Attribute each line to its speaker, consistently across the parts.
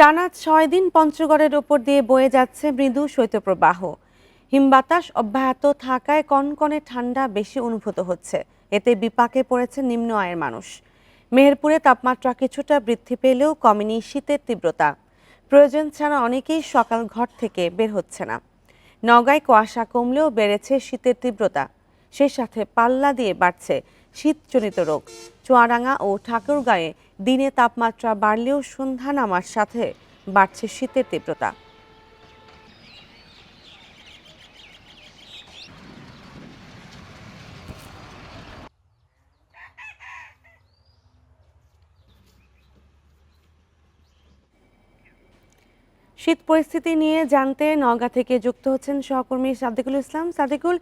Speaker 1: টানা ছয় দিন পঞ্চগড়ের ওপর দিয়ে বয়ে যাচ্ছে মৃদু শৈত্যপ্রবাহ। হিমবাতাস অব্যাহত থাকায় কনকনে ঠান্ডা বেশি অনুভূত হচ্ছে। এতে বিপাকে পড়েছে নিম্ন আয়ের মানুষ। মেহেরপুরে তাপমাত্রা কিছুটা বৃদ্ধি পেলেও কমেনি শীতের তীব্রতা। প্রয়োজন ছাড়া অনেকেই সকাল ঘর থেকে বের হচ্ছে না। নগায় কুয়াশা কমলেও বেড়েছে শীতের তীব্রতা। সেই সাথে পাল্লা দিয়ে বাড়ছে শীতজনিত রোগ। চুয়াডাঙ্গা ও ঠাকুরগাঁয়ে দিনে তাপমাত্রা বাড়লেও সন্ধ্যা নামার সাথে বাড়ছে শীতের তীব্রতা। শীত পরিস্থিতি নিয়ে জানতে নওগাঁ থেকে যুক্ত হচ্ছেন সহকর্মী সাদেকুল ইসলাম। সাদেকুল,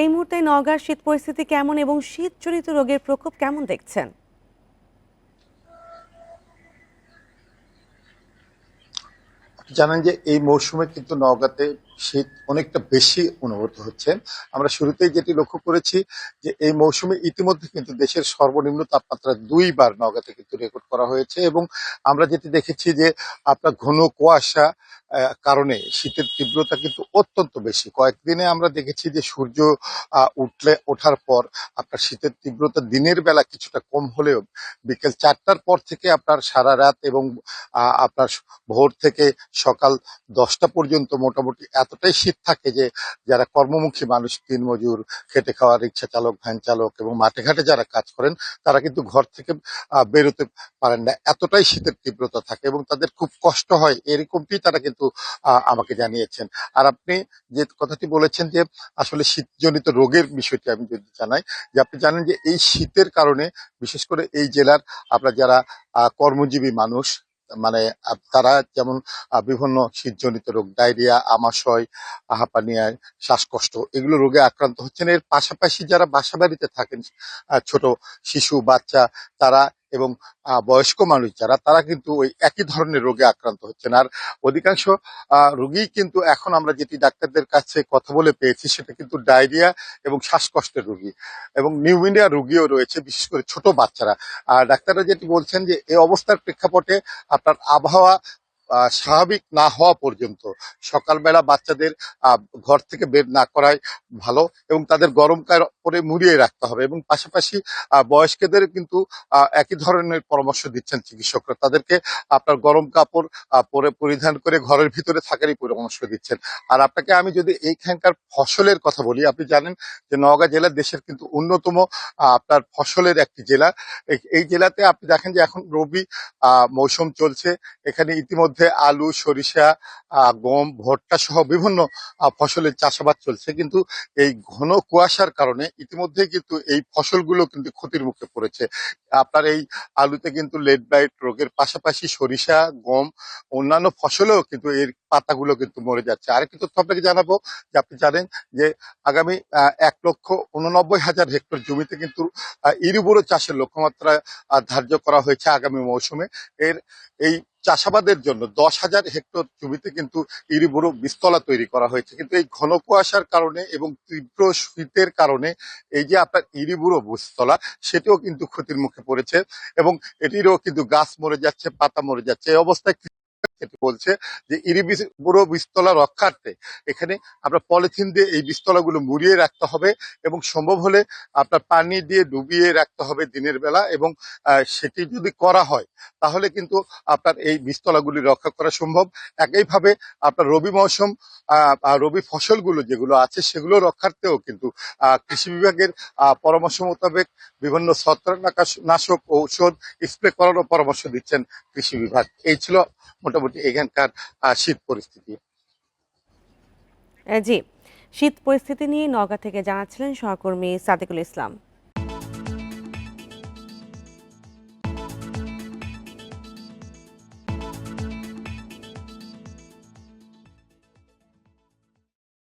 Speaker 1: এই মুহূর্তে নওগাঁর শীত পরিস্থিতি কেমন এবং শীতজনিত রোগের প্রকোপ কেমন দেখছেন?
Speaker 2: জানেন যে এই মৌসুমে কিন্তু নওগাঁতে শীত অনেকটা বেশি অনুভূত হচ্ছে। আমরা শুরুতেই যেটি লক্ষ্য করেছি যে এই মৌসুমে ইতিমধ্যে কিন্তু দেশের সর্বনিম্ন তাপমাত্রা দুইবার নওগাঁতে কিন্তু রেকর্ড করা হয়েছে এবং আমরা যেটি দেখেছি যে আপনার ঘন কুয়াশা কারণে শীতের তীব্রতা কিন্তু অত্যন্ত বেশি। কয়েকদিনে আমরা দেখেছি যে সূর্য উঠলে, ওঠার পর আপনার শীতের তীব্রতা দিনের বেলা কিছুটা কম হলেও বিকেল চারটার পর থেকে আপনার সারা রাত এবং আপনার ভোর থেকে সকাল দশটা পর্যন্ত মোটামুটি এতটাই শীত থাকে যে যারা কর্মমুখী মানুষ দিনমজুর খেটে খাওয়া, রিক্সা চালক, ভ্যান চালক এবং মাঠে ঘাটে যারা কাজ করেন, তারা কিন্তু ঘর থেকে বেরোতে পারেন না। এতটাই শীতের তীব্রতা থাকে এবং তাদের খুব কষ্ট হয়। এরকমটি তারা কিন্তু আহ, আমাকে জানিয়েছেন। আর আপনি যে কথাটি বলেছেন যে আসলে শীতজনিত রোগের বিষয়টি আমি যদি জানাই যে আপনি জানেন যে এই শীতের কারণে বিশেষ করে এই জেলার আপনার যারা কর্মজীবী মানুষ মানে তারা যেমন বিভিন্ন শীতজনিত রোগ ডায়রিয়া আমাশয় হাঁপানিয়া শ্বাসকষ্ট এগুলো রোগে আক্রান্ত হচ্ছেন। এর পাশাপাশি যারা বাসা বাড়িতে থাকেন ছোট শিশু বাচ্চা তারা এবং বয়স্ক মানুষ যারা, তারা কিন্তু ওই একই ধরনের রোগে আক্রান্ত হচ্ছেন। আর অধিকাংশ রোগী কিন্তু এখন আমরা যেটি ডাক্তারদের কাছে কথা বলে পেয়েছি, সেটা কিন্তু ডায়রিয়া এবং শ্বাসকষ্টের রোগী। এবং নিউমোনিয়া রোগীও রয়েছে, বিশেষ করে ছোট বাচ্চারা। আর ডাক্তাররা যেটি বলছেন যে এই অবস্থার প্রেক্ষাপটে আপনার আবহাওয়া স্বাভাবিক না হওয়া পর্যন্ত সকালবেলা বাচ্চাদের ঘর থেকে বের না করাই ভালো এবং তাদের গরম করে মুড়িয়ে রাখতে হবে এবং পাশাপাশি বয়স্কদের কিন্তু একই ধরনের পরামর্শ দিচ্ছেন চিকিৎসকরা। তাদেরকে আপনার গরম কাপড় পরে পরিধান করে ঘরের ভিতরে থাকারই পরামর্শ দিচ্ছেন। আর আপনাকে আমি যদি এইখানকার ফসলের কথা বলি, আপনি জানেন যে নওগাঁ জেলা দেশের কিন্তু অন্যতম আপনার ফসলের একটি জেলা। এই- জেলাতে আপনি দেখেন যে এখন রবি মৌসুম চলছে। এখানে ইতিমধ্যে আলু সরিষা গম ভুট্টা সহ বিভিন্ন ফসলের চাষাবাদ চলছে। কিন্তু এই ঘন কুয়াশার কারণে ইতিমধ্যে কিন্তু এই ফসলগুলো কিন্তু ক্ষতির মুখে পড়েছে। আপনার এই আলুতে কিন্তু লেড ব্লাইট রোগের পাশাপাশি সরিষা গম অন্যান্য ফসলেও কিন্তু এর পাতাগুলো কিন্তু মরে যাচ্ছে। আরেকটি তথ্য আপনাকে জানাব যে আপনি জানেন যে আগামী এক লক্ষ উননব্বই হাজার হেক্টর জমিতে কিন্তু আহ, ইরিবুড়ো চাষের লক্ষ্যমাত্রা ধার্য করা হয়েছে আগামী মৌসুমে। এর এই চাষাবাদের জন্য দশ হাজার হেক্টর জমিতে কিন্তু ইরিবুড়ো বিস্তলা তৈরি করা হয়েছে। কিন্তু এই ঘন কুয়াশার কারণে এবং তীব্র শীতের কারণে এই যে আপনার ইরিবুড়ো বিস্তলা সেটিও কিন্তু ক্ষতির মুখে পড়েছে এবং এটিরও কিন্তু গাছ মরে যাচ্ছে, পাতা মরে যাচ্ছে। এই অবস্থায় যেটি বলছে যে ইরি বুড়ো বীজতলা রক্ষার্থে এখানে আমরা পলিথিন দিয়ে এই বীজতলাগুলো মুড়িয়ে রাখতে হবে এবং সম্ভব হলে আপনার পানি দিয়ে ডুবিয়ে রাখতে হবে দিনের বেলা এবং সেটি যদি করা হয়, তাহলে কিন্তু আপনার এই বীজতলাগুলি রক্ষা করা সম্ভব। একইভাবে আপনার রবি মৌসুম রবি ফসলগুলো যেগুলো আছে সেগুলো রক্ষার্থেও কিন্তু কৃষি বিভাগের পরামর্শ মোতাবেক বিভিন্ন ছত্রাকনাশক ঔষধ স্প্রে করারও পরামর্শ দিচ্ছেন কৃষি বিভাগ। এই ছিল মোটামুটি এখানকার শীত পরিস্থিতি।
Speaker 1: জি। শীত পরিস্থিতি নিয়ে নগা থেকে জানাচ্ছিলেন সহকর্মী সাদিকুল ইসলাম।